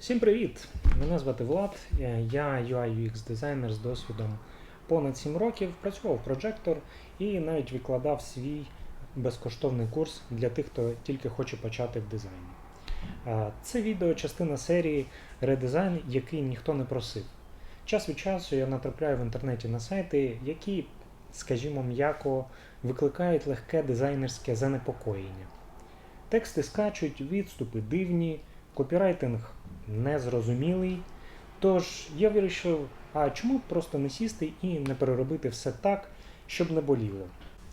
Всім привіт! Мене звати Влад. е, Я UI UX дизайнер з досвідом понад 7 років. Працював Projector і навіть викладав свій безкоштовний курс для тих, хто тільки хоче почати в дизайні. Е, Це відео частина серії редизайн, який ніхто не просив. Час від часу я натрапляю в інтернеті на сайти, які, скажімо м'яко, викликають легке дизайнерське занепокоєння. Тексти скачуть, відступи дивні, копірайтинг незрозумілий. Тож я вирішив, а чому просто не сісти і не переробити все так, щоб не боліло.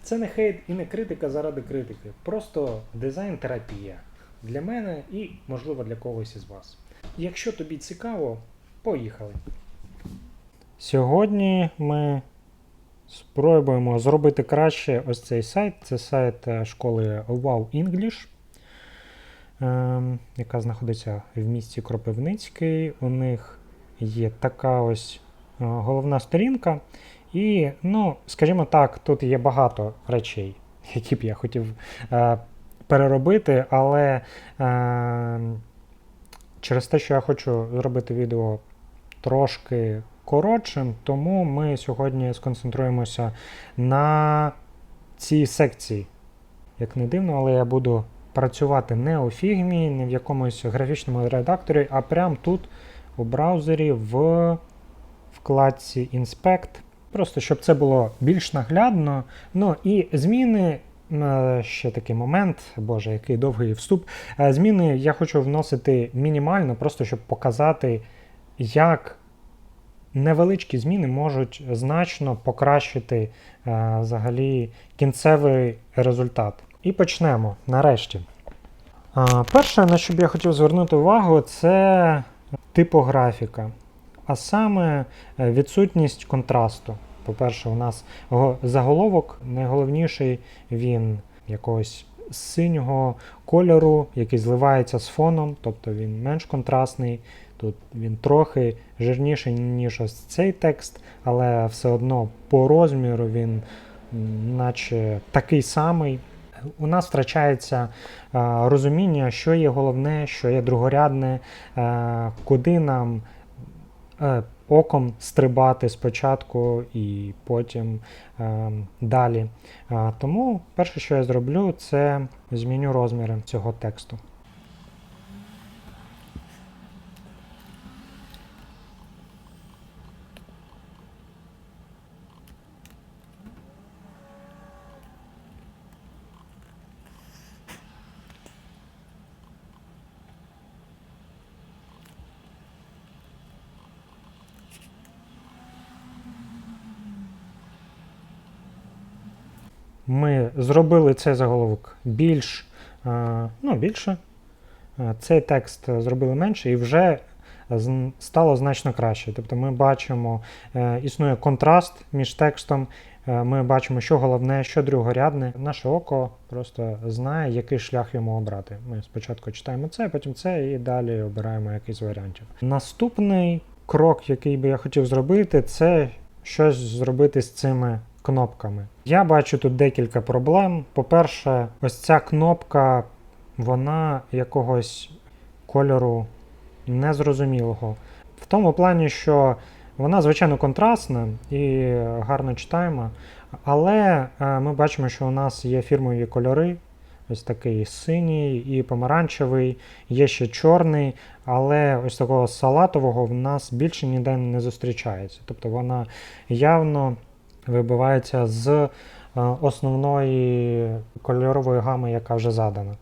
Це не хейт і не критика заради критики, просто дизайн-терапія для мене і, можливо, для когось із вас. Якщо тобі цікаво, поїхали. Сьогодні ми спробуємо зробити краще ось цей сайт. Це сайт е, школи Wow English яка знаходиться в місті Кропивницький. У них є така ось е, головна сторінка. І, ну, скажімо так, тут є багато речей, які б я хотів е, переробити, але е, через те, що я хочу зробити відео трошки коротшим, тому ми сьогодні сконцентруємося на цій секції. Як не дивно, але я буду працювати не у фігмі, не в якомусь графічному редакторі, а прямо тут у браузері в вкладці Inspect. Просто щоб це було більш наглядно. Ну і зміни. е, Ще такий момент, боже, який довгий вступ. Е, Зміни я хочу вносити мінімально, просто щоб показати, як невеличкі зміни можуть значно покращити е, взагалі кінцевий результат. І почнемо нарешті. Перше, на що б я хотів звернути увагу, це типографіка. А саме е, відсутність контрасту. По-перше, у нас заголовок найголовніший він якогось синього кольору, який зливається з фоном, тобто він менш контрастний. Тут він трохи жирніший, ніж ось цей текст, але все одно по розміру він наче такий самий. У нас втрачається е, розуміння, що є головне, що є другорядне, е, куди нам е, оком стрибати спочатку і потім далі. Тому перше, що я зроблю, це зміню розміри цього тексту. Ми зробили цей заголовок більш, е, ну, більше. Е, Цей текст зробили менше і вже стало значно краще. Тобто ми бачимо, е, існує контраст між текстом, ми бачимо, що головне, що другорядне. Наше око просто знає, який шлях йому обрати. Ми спочатку читаємо це, потім це і далі обираємо якийсь варіантів. Наступний крок, який би я хотів зробити, це щось зробити з цими кнопками. Я бачу тут декілька проблем. По-перше, ось ця кнопка, вона якогось кольору незрозумілого. В тому плані, що вона, звичайно, контрастна і гарно читаємо, але е, ми бачимо, що у нас є фірмові кольори. Ось такий синій і помаранчевий, є ще чорний, але ось такого салатового в нас більше ніде не зустрічається. Тобто вона явно вибивається з е, основної кольорової гами, яка вже задана.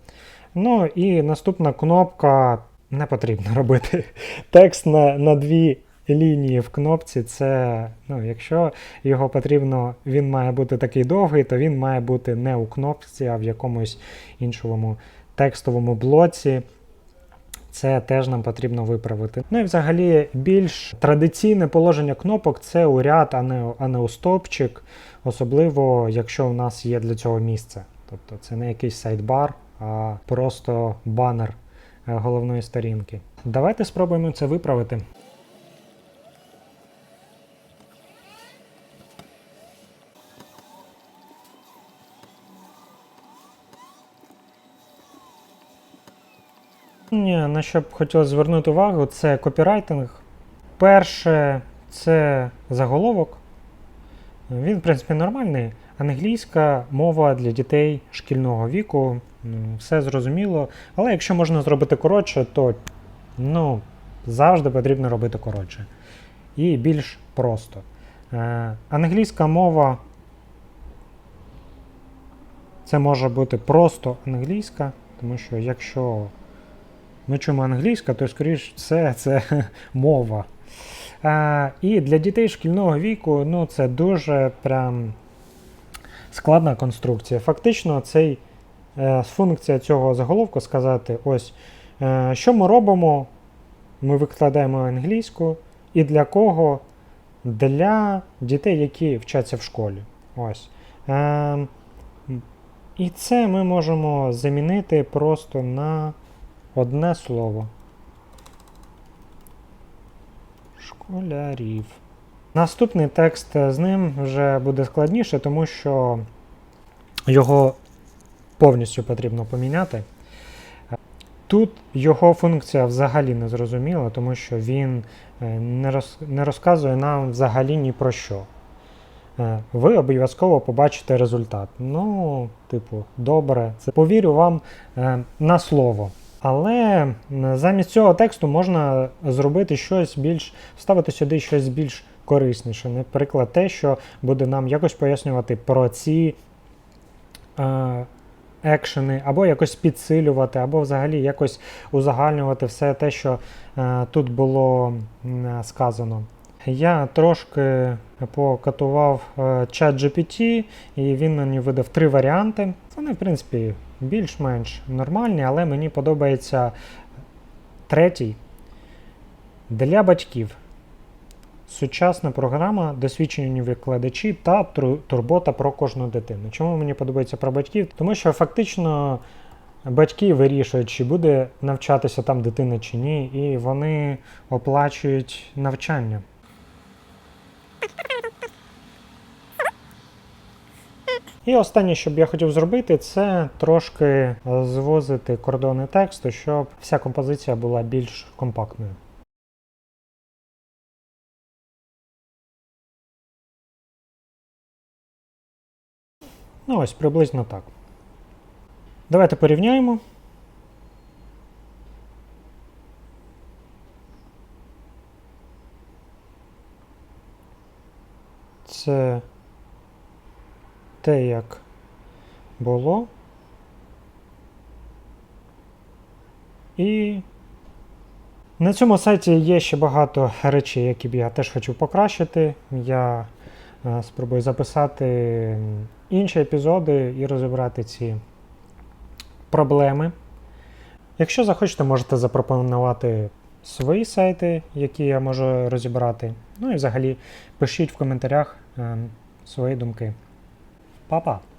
Ну і наступна кнопка не потрібно робити текст на, на дві лінії в кнопці. Це, ну, якщо його потрібно, він має бути такий довгий, то він має бути не у кнопці, а в якомусь іншому текстовому блоці. Це теж нам потрібно виправити. Ну і взагалі більш традиційне положення кнопок це у ряд, а не, а не у стовпчик, особливо якщо у нас є для цього місце. Тобто це не якийсь сайдбар, а просто банер е, головної сторінки. Давайте спробуємо це виправити. На що б хотілося звернути увагу, це копірайтинг. Перше, це заголовок. Він, в принципі, нормальний. Англійська мова для дітей шкільного віку. Все зрозуміло. Але якщо можна зробити коротше, то ну, завжди потрібно робити коротше. І більш просто. Е, англійська мова. Це може бути просто англійська, тому що якщо ми чуємо англійська, то скоріш все це мова. А, і для дітей шкільного віку ну, це дуже прям складна конструкція. Фактично, цей, е, функція цього заголовку сказати: ось, е, що ми робимо, ми викладаємо англійську, і для кого? Для дітей, які вчаться в школі. Ось. Е, і це ми можемо замінити просто на одне слово. Школярів. Наступний текст з ним вже буде складніше, тому що його повністю потрібно поміняти. Тут його функція взагалі не зрозуміла, тому що він е, не, не розказує нам взагалі ні про що. Е, Ви обов'язково побачите результат. Ну, типу, добре, це повірю вам е, на слово. Але замість цього тексту можна зробити щось більш, вставити сюди щось більш корисніше. Наприклад, те, що буде нам якось пояснювати про ці е, екшени, або якось підсилювати, або взагалі якось узагальнювати все те, що е, тут було м, сказано. Я трошки покатував е, чат GPT, і він мені видав три варіанти. Вони, в принципі, більш-менш нормальні, але мені подобається третій. Для батьків. Сучасна програма, досвідчені викладачі та турбота про кожну дитину. Чому мені подобається про батьків? Тому що фактично батьки вирішують, чи буде навчатися там дитина чи ні, і вони оплачують навчання. І останнє, що б я хотів зробити, це трошки звозити кордони тексту, щоб вся композиція була більш компактною. Ну ось приблизно так. Давайте порівняємо. Це те, як було. І на цьому сайті є ще багато речей, які б я теж хочу покращити. Я е, спробую записати інші епізоди і розібрати ці проблеми. Якщо захочете, можете запропонувати свої сайти, які я можу розібрати. Ну і взагалі пишіть в коментарях е, свої думки. Pa, pa.